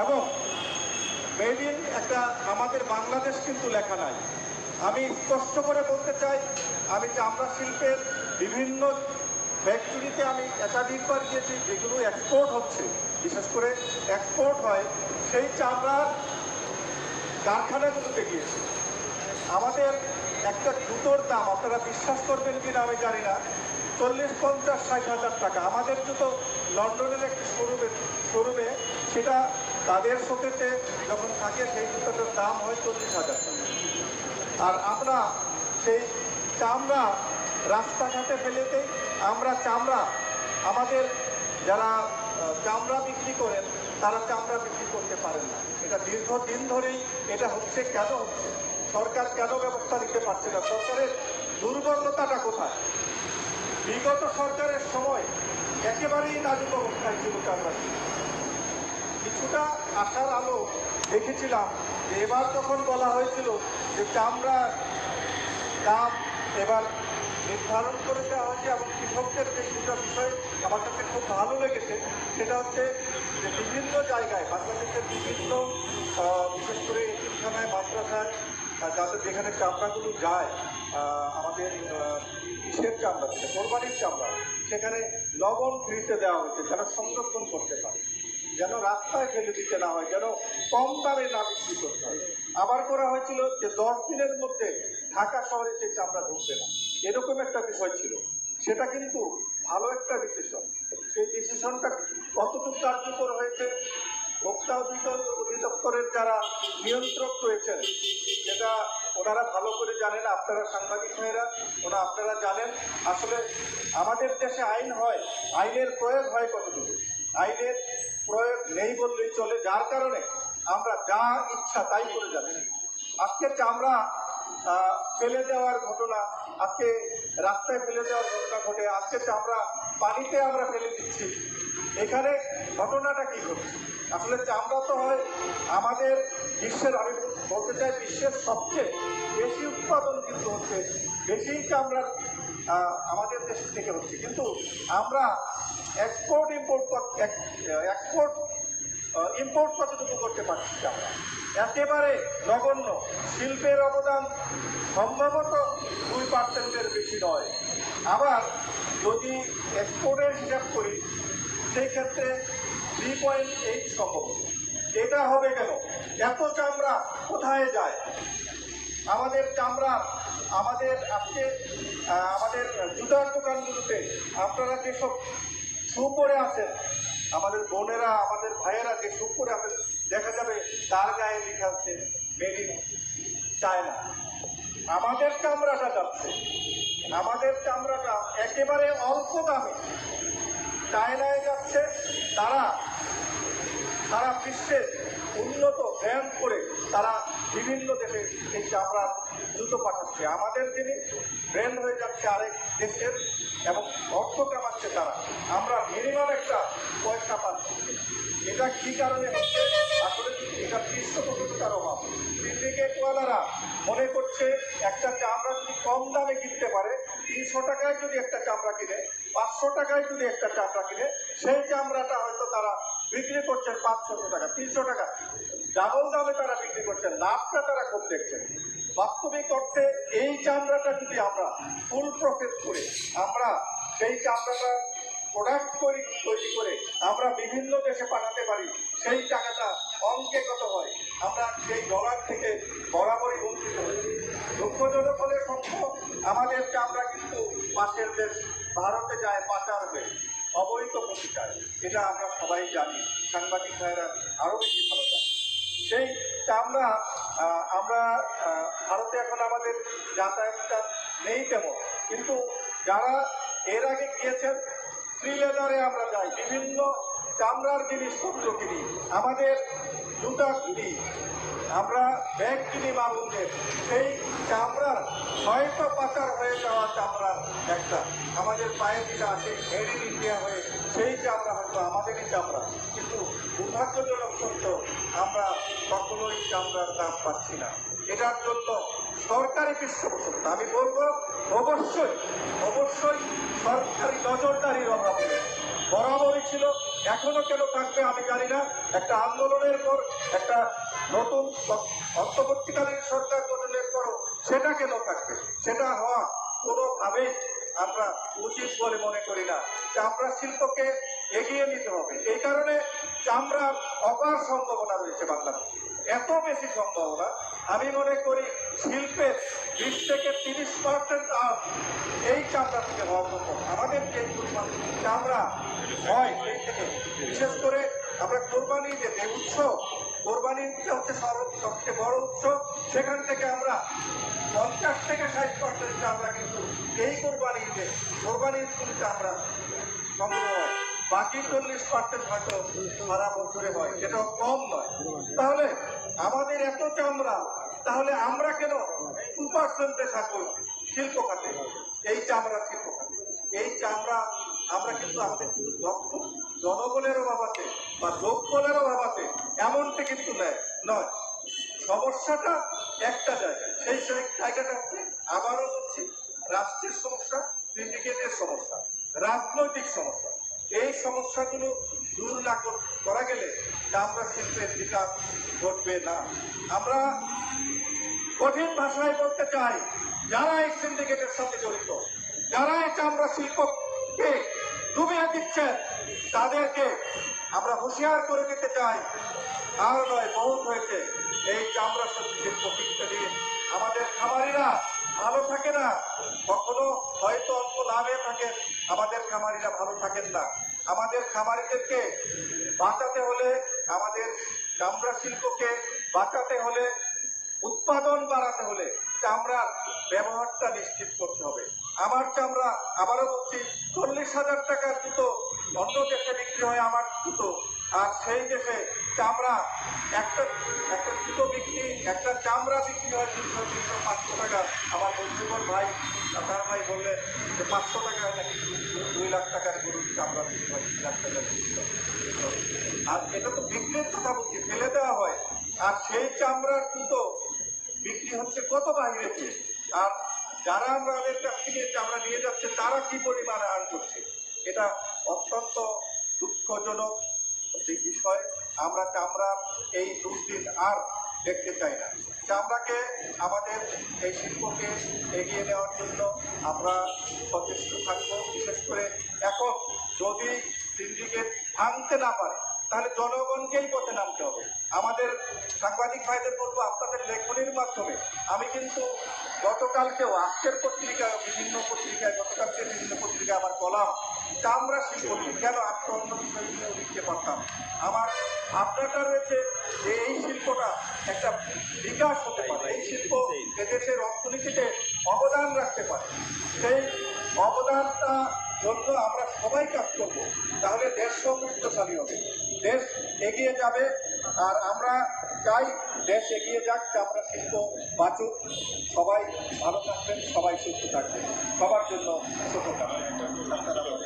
এবং made in একটা আমাদের বাংলাদেশ কিন্তু লেখা নাই। আমি স্পষ্ট করে বলতে চাই, আমি চামড়া শিল্পের বিভিন্ন ফ্যাক্টরিতে আমি একাধিকবার গিয়েছি, যেগুলো এক্সপোর্ট হচ্ছে। বিশেষ করে এক্সপোর্ট হয়, সেই চামড়ার কারখানাগুলোতে গিয়েছি। আমাদের একটা জুতোর দাম আপনারা বিশ্বাস করবেন কিনা আমি জানি না, চল্লিশ, পঞ্চাশ, ষাট হাজার টাকা। আমাদের জুতো লন্ডনের একটি শোরুমে শোরুমে সেটা তাদের শোকেতে যখন থাকে, সেই জুতোটার দাম হয় চল্লিশ হাজার আর আমরা সেই চামড়া রাস্তাঘাটে ফেলেতে আমরা চামড়া, আমাদের যারা চামড়া বিক্রি করেন, তারা চামড়া বিক্রি করতে পারেন না। এটা দীর্ঘদিন ধরেই এটা হচ্ছে কেন হচ্ছে? সরকার কেন ব্যবস্থা নিতে পারছে না? সরকারের দুর্বলতাটা কোথায়? বিগত সরকারের সময় একেবারেই নাজুক অবস্থায় ছিল চামড়া। কিছুটা আশার আলো দেখেছিলাম। যে এবার যখন বলা হয়েছিল যে চামড়া দাম এবার নির্ধারণ করে দেওয়া হয়েছে এবং কৃষকদের যে দুটা বিষয় আমার কাছে খুব ভালো লেগেছে, সেটা হচ্ছে যে বিভিন্ন জায়গায়, বাংলাদেশের বিভিন্ন বিশেষ করে এতিমখানায় মাদ্রাসায় যাদের যেখানে চামড়াগুলো যায় আমাদের ইসের চামড়া কোরবানির চামড়া, সেখানে লবণ ফ্রিতে দেওয়া হয়েছে, যারা সংরক্ষণ করতে পারে। যেন রাস্তায় ফেলে দিতে না হয়, যেন কম দামে না বিক্রি করতে হয়। আবার করা হয়েছিল যে দশ দিনের মধ্যে ঢাকা শহরে সেই চামড়া ঢুকবে না। এরকম একটা বিষয় ছিল। সেটা কিন্তু ভালো একটা ডিসিশন সেই ডিসিশনটা কতটুকু কার্যকর হয়েছে? ভোক্তা অধিদপ্তর, অধিদপ্তরের যারা নিয়ন্ত্রক রয়েছেন, সেটা ওনারা ভালো করে জানেন, আপনারা সাংবাদিক ভাইয়েরা, ওনা আপনারা জানেন। আসলে আমাদের দেশে আইন হয়, আইনের প্রয়োগ হয় কতটুকু? আইনের প্রয়োগ নেই বললেই চলে যার কারণে আমরা যা ইচ্ছা তাই করে যাচ্ছি। আজকে চামড়া ফেলে দেওয়ার ঘটনা আজকে রাস্তায় ফেলে দেওয়ার ঘটনা ঘটে আজকে চামড়া পানিতে আমরা ফেলে দিচ্ছি এখানে ঘটনাটা কি ঘটছে? আসলে চামড়া তো হয় আমাদের বিশ্বের আমি বলতে চাই বিশ্বের সবচেয়ে বেশি উৎপাদন কিন্তু হচ্ছে বেশি চামড়া আহ, আমাদের দেশ থেকে হচ্ছে। কিন্তু আমরা এক্সপোর্ট ইম্পোর্ট এক্সপোর্ট ইম্পোর্ট কতটুকু করতে পারছি আমরা একেবারে নগণ্য, শিল্পের অবদান সম্ভবত দুই পার্সেন্টের বেশি নয়। আবার যদি এক্সপোর্টের হিসাব করি সেই ক্ষেত্রে থ্রি পয়েন্ট এইট সম্ভব এটা হবে কেন? এত চামড়া কোথায় যায়? আমাদের চামড়া, আমাদের আজকে আমাদের জুতার দোকানগুলোতে আপনারা যেসব শু পরে আছেন। আমাদের বোনেরা, আমাদের ভাইয়েরা যে শু পরে আছেন, দেখা যাবে তার গায়ে লেখা আছে মেড ইন চায়না আমাদের চামড়াটা যাচ্ছে। আমাদের চামড়াটা একেবারে অল্প দামে। চায়নায় যাচ্ছে তারা। সারা বিশ্বের উন্নত ব্র্যান্ড করে তারা বিভিন্ন দেশে এই চামড়ার জুতো পাঠাচ্ছে। আমাদের যিনি ব্র্যান্ড হয়ে যাচ্ছে আরেক দেশের এবং অর্থ কামাচ্ছে তারা, আমরা মিনিমাম একটা পয়সা পাচ্ছি। এটা কি কারণে হচ্ছে? আসলে এটা পৃষ্ঠপোষকতার অভাব। সিন্ডিকেটওয়ালারা মনে করছে একটা চামড়া যদি কম দামে কিনতে পারে, তিনশো টাকায় যদি একটা চামড়া কিনে, পাঁচশো টাকায় যদি একটা চামড়া কিনে, সেই চামড়াটা হয়তো তারা বিক্রি করছেন পাঁচশো টাকা, তিনশো টাকা। ডাবল দামে তারা বিক্রি করছেন, লাভটা তারা খুব দেখছেন। বাস্তবিক অর্থে এই চামড়াটা যদি আমরা ফুল প্রসেস করে আমরা সেই চামড়াটা প্রোডাক্ট তৈরি তৈরি করে আমরা বিভিন্ন দেশে পাঠাতে পারি, সেই টাকাটা অঙ্কে কত হয়। আমরা সেই ডলার থেকে বরাবরই বঞ্চিত হই। দুঃখজনক হলে সত্য আমাদের চামড়া কিন্তু পাশের দেশ ভারতে যায়, পাচার হয়ে। অবৈধ প্রতিকার, এটা আমরা সবাই জানি। সাংবাদিক ভাইরা আরও বেশি ভালো জানে সেই চামড়া আমরা ভারতে এখন আমাদের যাতায়াতটা নেই তেমন। কিন্তু যারা এর আগে গিয়েছেন, শ্রীলেদারে আমরা যাই। বিভিন্ন চামড়ার জিনিসপত্র কিনি আমাদের জুতা কিনি আমরা ব্যাগ কিনি বাবুদের। সেই চামড়ার হয়তো পাচার হয়ে যাওয়া চামড়ার একটা আমাদের পায়ে যেটা আছে মেড ইন ইন্ডিয়া হয়ে সেই চামড়া হয়তো আমাদেরই চামড়া। কিন্তু দুর্ভাগ্যজনক সত্য আমরা কখনোই চামড়ার দাম পাচ্ছি না। এটার জন্য সরকারি পৃষ্ঠপোষকতা আমি বলব, অবশ্যই অবশ্যই সরকারি নজরদারির অভাবে বরাবরই ছিল, এখনও কেন থাকবে আমি জানি না। একটা আন্দোলনের পর, একটা নতুন অন্তর্বর্তীকালীন সরকার গঠনের পরও সেটা কেন থাকবে? সেটা হওয়া কোনোভাবেই আমরা উচিত বলে মনে করি না। চামড়া শিল্পকে এগিয়ে নিতে হবে। এই কারণে চামড়ার অপার সম্ভাবনা রয়েছে বাংলাদেশে। এত বেশি সম্ভাবনা আমি মনে করি শিল্পের বিশ থেকে তিরিশ পার্সেন্ট আর এই চামড়া থেকে হওয়া সম্ভব। আমাদের যে চামড়া হয় সেই থেকে। বিশেষ করে আমরা কোরবানি যে উৎসব কোরবানি হচ্ছে সর্ব- সবচেয়ে বড় উৎসব সেখান থেকে আমরা পঞ্চাশ থেকে ষাট পার্সেন্ট চামড়া কিন্তু এই কোরবানিতে কোরবানির কিন্তু আমরা সংগ্রহ হয়। বাকি চল্লিশ পার্সেন্ট হয়তো সারা বছরে হয় যেটাও কম নয়। তাহলে আমাদের এত চামড়া, তাহলে আমরা কেন টু পার্সেন্টে থাকব শিল্প খাতে? এই চামড়া শিল্প খাতে। এই চামড়া আমরা কিন্তু আমাদের শুধু দক্ষ জনবলের অভাব আছে বা লোকবলের অভাব আছে, এমনটা কিন্তু নেয়, নয়। সমস্যাটা একটা জায়গায় সেই সেই জায়গাটা হচ্ছে আবারও হচ্ছে রাষ্ট্রের সমস্যা সিন্ডিকেটের সমস্যা, রাজনৈতিক সমস্যা। এই সমস্যাগুলো দূর না করা গেলে চামড়া শিল্পের বিকাশ ঘটবে না। আমরা কঠিন ভাষায় বলতে চাই, যারা এই সিন্ডিকেটের সাথে জড়িত, যারা এই চামড়া শিল্পকে ডুবিয়ে দিচ্ছেন, তাদেরকে আমরা হুঁশিয়ার করে দিতে চাই। আর নয়, বহুত হয়েছে, এই চামড়া শিল্প টিকতে দিয়ে আমাদের খামারিরা ভালো থাকে না, কখনো হয়তো অল্প লাভে থাকেন। আমাদের খামারিরা ভালো থাকেন না। আমাদের খামারিদেরকে বাঁচাতে হলে, আমাদের চামড়া শিল্পকে বাঁচাতে হলে, উৎপাদন বাড়াতে হলে চামড়ার ব্যবহারটা নিশ্চিত করতে হবে। আমার চামড়া আবারও বলছি, চল্লিশ হাজার টাকার জুতো অন্য দেশে বিক্রি হয় আমার জুতো। আর সেই দেশে চামড়া, একটা একটা জুতো বিক্রি, একটা চামড়া বিক্রি হয় তিনশো তিনশো, পাঁচশো টাকা। আমার বন্ধুবর ভাই তার ভাই বললেন যে পাঁচশো টাকা নাকি দুই লাখ টাকার গরুর চামড়া বিক্রি হয়, তিন লাখ টাকা বিক্রি হয়। আর এটা তো বিক্রির কথা বলছি, ফেলে দেওয়া হয়। আর সেই চামড়ার জুতো বিক্রি হচ্ছে কত বাইরেতে আর যারা আমরা আমাদের কাছ থেকে চামড়া নিয়ে যাচ্ছে, তারা কি পরিমাণে আর্ন করছে? এটা অত্যন্ত দুঃখজনক। একটি বিষয় আমরা চামড়ার এই দুর্দিন আর দেখতে চাই না। চামড়াকে আমাদের এই শিল্পকে এগিয়ে নেওয়ার জন্য আমরা সচেষ্ট থাকব। বিশেষ করে এখন যদি সিন্ডিকেট ভাঙতে না পারে, তাহলে জনগণকেই পথে নামতে হবে। আমাদের সাংবাদিক ভাইদের বলব, আপনাদের লেখনির মাধ্যমে। আমি কিন্তু গতকালকেও আজকের পত্রিকায় বিভিন্ন পত্রিকায় গতকালকে বিভিন্ন পত্রিকায় আমার কলাম চামড়া শিল্প নিয়ে কেন তো অন্য বিষয় নিয়েও লিখতে পারতাম? আমার ভাবনাটা রয়েছে যে এই শিল্পটা একটা বিকাশ হতে পারে। এই শিল্প এদেশের অর্থনীতিতে অবদান রাখতে পারে। সেই অবদানটা জন্য আমরা সবাই কাজ করব। তাহলে দেশ সমৃদ্ধশালী হবে। দেশ এগিয়ে যাবে আর আমরা চাই দেশ এগিয়ে যাক যে আমরা শিল্প বাঁচুক। সবাই ভালো থাকবেন, সবাই সুস্থ থাকবেন। সবার জন্য শুভকামনা।